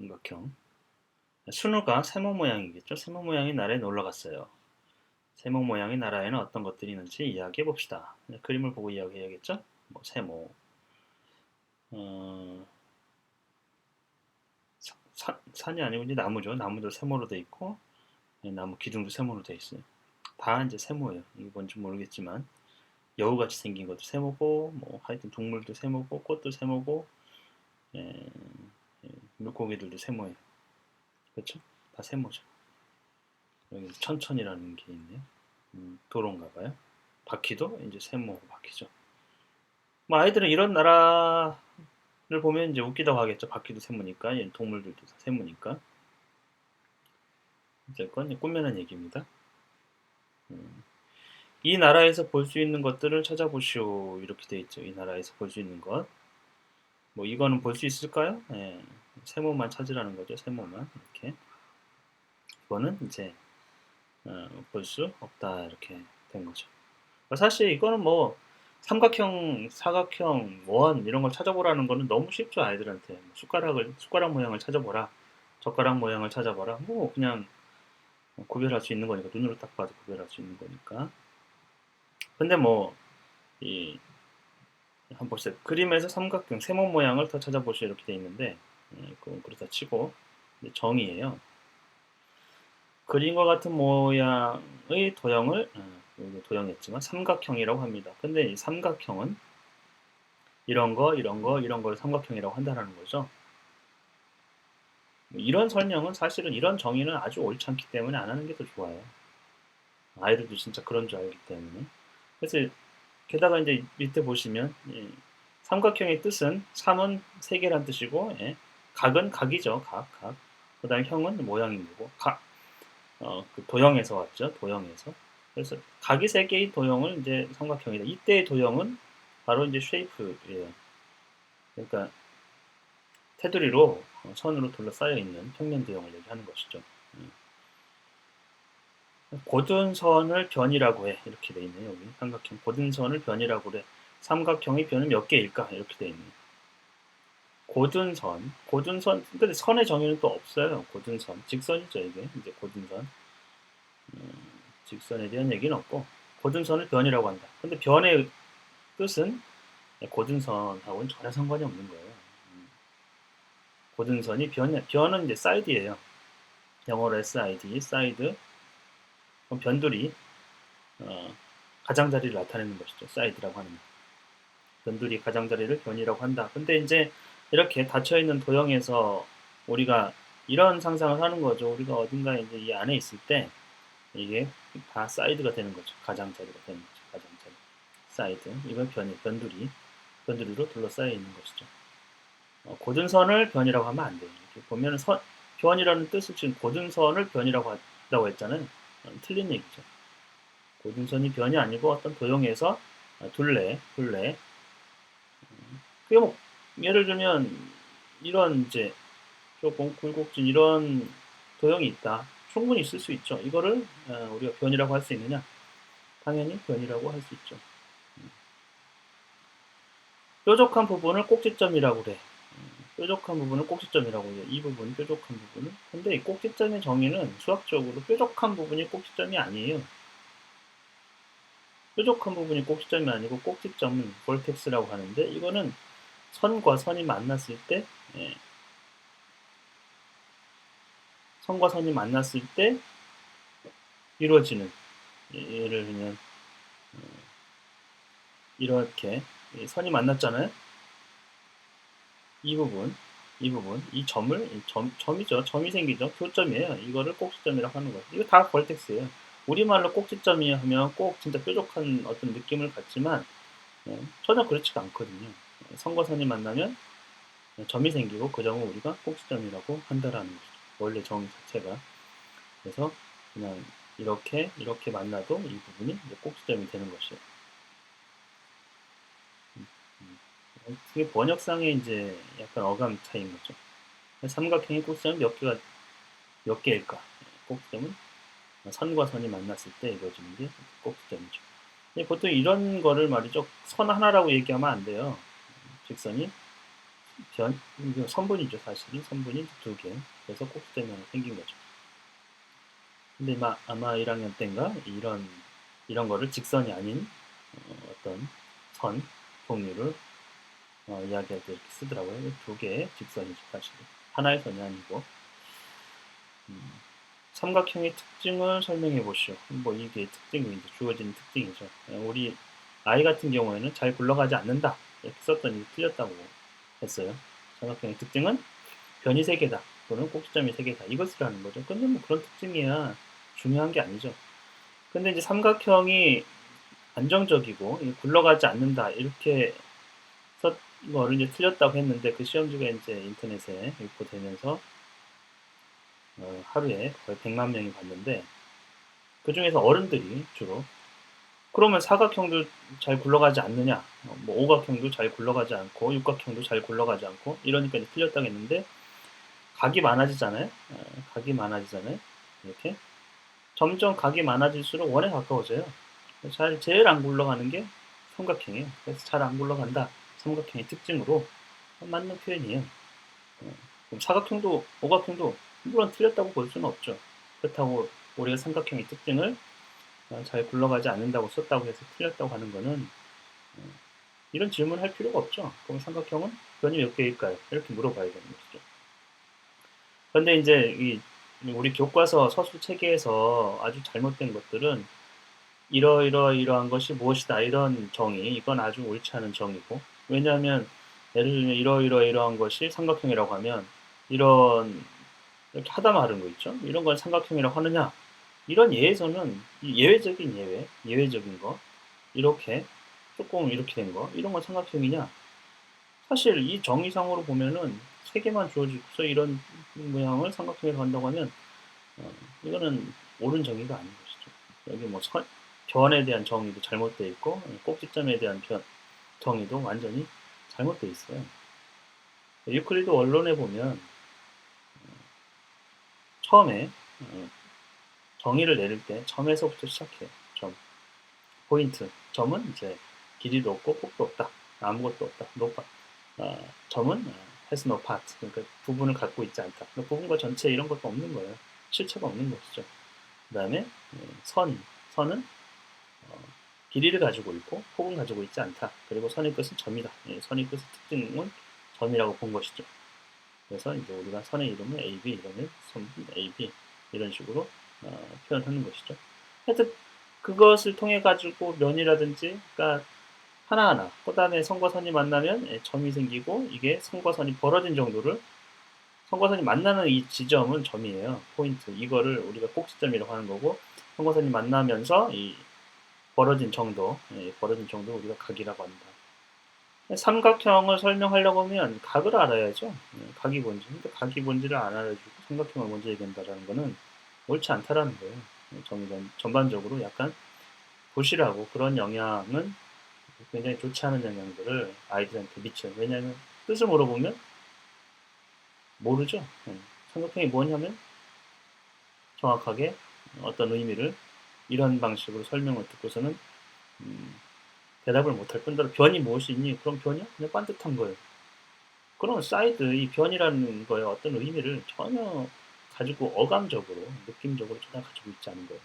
삼각형. 순우가 세모 모양이겠죠. 세모 모양의 나라에 놀러 갔어요. 세모 모양의 나라에는 어떤 것들이 있는지 이야기해 봅시다. 그림을 보고 이야기해야겠죠. 뭐 세모. 어, 사, 사, 산이 아니고 이제 나무죠. 나무도 세모로 돼 있고 네, 나무 기둥도 세모로 돼 있어요. 다 이제 세모예요. 이게 뭔지 모르겠지만 여우같이 생긴 것도 세모고 뭐 하여튼 동물도 세모고 꽃도 세모고 예, 예, 물고기들도 세모예요. 그렇죠? 다 세모죠. 여기 천천이라는 게 있네요. 음, 도로인가 봐요. 바퀴도 이제 세모 바퀴죠. 뭐 아이들은 이런 나라를 보면 이제 웃기다고 하겠죠. 바퀴도 세모니까 동물들도 다 세모니까. 어쨌건 꾸며낸 얘기입니다. 음, 이 나라에서 볼 수 있는 것들을 찾아보시오 이렇게 돼 있죠. 이 나라에서 볼 수 있는 것. 뭐 이거는 볼 수 있을까요? 예, 세모만 찾으라는 거죠. 세모만 이렇게. 이거는 이제 어, 볼수 없다 이렇게 된 거죠. 사실 이거는 뭐 삼각형, 사각형, 원 이런 걸 찾아보라는 거는 너무 쉽죠 아이들한테 뭐 숟가락을 숟가락 모양을 찾아보라, 젓가락 모양을 찾아보라, 뭐 그냥 구별할 수 있는 거니까 눈으로 딱 봐도 구별할 수 있는 거니까. 근데 뭐 이 한번 보세요. 그림에서 삼각형 세모 모양을 더 찾아보시오 이렇게 돼 있는데 예, 그건 그렇다 치고 정의예요. 그림과 같은 모양의 도형을 어, 도형했지만 삼각형이라고 합니다. 근데 이 삼각형은 이런 거, 이런 거, 이런 걸 삼각형이라고 한다는 거죠. 이런 설명은 사실은 이런 정의는 아주 옳지 않기 때문에 안 하는 게 더 좋아요. 아이들도 진짜 그런 줄 알기 때문에. 그래서 게다가 이제 밑에 보시면 예, 삼각형의 뜻은 3은 세 개란 뜻이고 예, 각은 각이죠. 각, 각. 그 다음에 형은 모양인 거고 각, 어, 그 도형에서 왔죠. 도형에서. 그래서 각이 세 개의 도형을 이제 삼각형이다. 이때의 도형은 바로 이제 쉐이프예요. 그러니까 테두리로 어, 선으로 둘러싸여 있는 평면 도형을 얘기하는 것이죠. 음. 고든 선을 변이라고 해. 이렇게 돼 있네요. 여기 삼각형 고든 선을 변이라고 그래. 삼각형의 변은 몇 개일까? 이렇게 돼 있네요. 고든선, 고든선, 근데 선의 정의는 또 없어요. 고든선, 직선이죠 이게 이제 고든선. 음, 직선에 대한 얘기는 없고 고든선을 변이라고 한다. 근데 변의 뜻은 고든선하고는 전혀 상관이 없는 거예요. 음. 고든선이 변, 변은 이제 사이드예요. 영어로 SID, 사이드. 그럼 변두리, 어, 가장자리를 나타내는 것이죠. 사이드라고 하는 거. 변두리 가장자리를 변이라고 한다. 근데 이제 이렇게 닫혀있는 도형에서 우리가 이런 상상을 하는 거죠. 우리가 어딘가 이제 이 안에 있을 때 이게 다 사이드가 되는 거죠. 가장자리가 되는 거죠. 가장자리. 사이드. 이건 변이, 변두리. 변두리로 둘러싸여 있는 것이죠. 어, 고등선을 변이라고 하면 안 돼요. 보면 선, 변이라는 뜻을 지금 고등선을 변이라고 한다고 했잖아요. 어, 틀린 얘기죠. 고등선이 변이 아니고 어떤 도형에서 어, 둘레, 둘레. 음, 그게 뭐 예를 들면 이런 이제 조금 굴곡진 이런 도형이 있다. 충분히 있을 수 있죠. 이거를 어, 우리가 변이라고 할 수 있느냐? 당연히 변이라고 할 수 있죠. 음. 뾰족한 부분을 꼭지점이라고 그래. 음, 뾰족한 부분을 꼭지점이라고 해요. 이 부분이 뾰족한 부분은. 근데 이 꼭지점의 정의는 수학적으로 뾰족한 부분이 꼭지점이 아니에요. 뾰족한 부분이 꼭지점이 아니고 꼭지점은 볼텍스라고 하는데 이거는 선과 선이 만났을 때 예. 선과 선이 만났을 때 이루어지는 예를 들면 어, 이렇게 선이 만났잖아요. 이 부분, 이 부분, 이 점을 점, 점이죠. 점이 생기죠. 교점이에요. 이거를 꼭지점이라고 하는 거예요. 이거 다 벌텍스예요. 우리말로 꼭지점이 하면 꼭 진짜 뾰족한 어떤 느낌을 갖지만 예, 전혀 그렇지가 않거든요. 선과 선이 만나면 점이 생기고 그 점을 우리가 꼭지점이라고 한다라는 거죠. 원래 정 자체가. 그래서 그냥 이렇게 이렇게 만나도 이 부분이 꼭지점이 되는 것이에요. 음, 번역상의 이제 약간 어감 차이인 거죠. 삼각형의 꼭지점은 몇 개가 몇 개일까? 꼭지점은 선과 선이 만났을 때 이루어지는 게 꼭지점이죠. 보통 이런 거를 말이죠. 선 하나라고 얘기하면 안 돼요. 직선이 변 선분이죠 사실은 선분이 두 개. 그래서 꼭지점이 하나 생긴 거죠. 근데 마, 아마 1학년 때인가 이런 이런 거를 직선이 아닌 어, 떤 선, 종류를 어, 이야기할 때 이렇게 쓰더라고요. 두 개의 직선이죠 사실. 하나의 선이 아니고. 음, 삼각형의 특징을 설명해 보시오. 뭐 이게 특징이 제 주어지는 특징이죠. 어, 우리 아이 같은 경우에는 잘 굴러가지 않는다 이렇게 썼더니 틀렸다고 했어요. 삼각형의 특징은 변이 세 개다 또는 꼭지점이 세 개다 이것을 하는 거죠. 근데 뭐 그런 특징이야 중요한 게 아니죠. 근데 이제 삼각형이 안정적이고 굴러가지 않는다 이렇게 썼 거를 이제 틀렸다고 했는데 그 시험지가 이제 인터넷에 유포되면서 어, 하루에 거의 100만 명이 봤는데 그 중에서 어른들이 주로 그러면 사각형도 잘 굴러가지 않느냐? 어, 뭐 오각형도 잘 굴러가지 않고 육각형도 잘 굴러가지 않고 이러니까 이제 틀렸다고 했는데 각이 많아지잖아요? 어, 각이 많아지잖아요? 이렇게? 점점 각이 많아질수록 원에 가까워져요. 잘 제일 안 굴러가는 게 삼각형이에요. 그래서 잘 안 굴러간다 삼각형의 특징으로 맞는 표현이에요 어, 그럼 사각형도 오각형도 물론 틀렸다고 볼 수는 없죠. 그렇다고 우리가 삼각형의 특징을 어, 잘 굴러가지 않는다고 썼다고 해서 틀렸다고 하는 것은 어, 이런 질문을 할 필요가 없죠. 그럼 삼각형은 변이 몇 개일까요? 이렇게 물어봐야 되는 것이죠. 그런데 이제 이 우리 교과서 서술 체계에서 아주 잘못된 것들은 이러이러 이러한 것이 무엇이다 이런 정의 이건 아주 옳지 않은 정의고 왜냐하면 예를 들면 이러이러 이러한 것이 삼각형이라고 하면 이런 이렇게 하다 말은 거 있죠. 이런 걸 삼각형이라고 하느냐? 이런 예에서는 예외적인 예외, 예외적인 거 이렇게 조금 이렇게 된 거, 이런 건 삼각형이냐? 사실 이 정의상으로 보면은 세 개만 주어지고서 이런 모양을 삼각형이라고 한다고 하면 어, 이거는 옳은 정의가 아닌 것이죠. 여기 뭐 선, 변에 대한 정의도 잘못되어 있고 꼭지점에 대한 변, 정의도 완전히 잘못되어 있어요. 유클리드 원론에 보면 처음에 어, 정의를 내릴 때 점에서부터 시작해요. 점. 포인트. 점은 이제 길이도 없고 폭도 없다. 아무것도 없다. 높아. 어, 점은 어, has no part. 그러니까 부분을 갖고 있지 않다. 그러니까 부분과 전체 이런 것도 없는 거예요. 실체가 없는 것이죠. 그 다음에 선. 선은 길이를 가지고 있고 폭은 가지고 있지 않다. 그리고 선의 끝은 점이다. 예, 선의 끝의 특징은 점이라고 본 것이죠. 그래서 이제 우리가 선의 이름을 AB, 이름을 AB 이런 식으로 어, 표현하는 것이죠. 하여튼 그것을 통해 가지고 면이라든지 그러니까 하나하나 그 다음에 선과 선이 만나면 예, 점이 생기고 이게 선과 선이 벌어진 정도를 선과 선이 만나는 이 지점은 점이에요. 포인트. 이거를 우리가 꼭지점이라고 하는 거고 선과 선이 만나면서 이 벌어진 정도, 예, 벌어진 정도 우리가 각이라고 합니다. 삼각형을 설명하려고 하면 각을 알아야죠. 네, 각이 뭔지. 근데 각이 뭔지를 안 알아주고 삼각형을 먼저 얘기한다는 거는 옳지 않다라는 거예요. 전, 전반적으로 약간 부실하고 그런 영향은 굉장히 좋지 않은 영향들을 아이들한테 미쳐요. 왜냐하면 뜻을 물어보면 모르죠. 네, 삼각형이 뭐냐면 정확하게 어떤 의미를 이런 방식으로 설명을 듣고서는 음, 대답을 못할 뿐더러 변이 무엇이 있니? 그럼 변이야? 그냥 반듯한 거예요. 그러면 사이드, 이 변이라는 거에 어떤 의미를 전혀 가지고 어감적으로, 느낌적으로 전혀 가지고 있지 않은 거예요.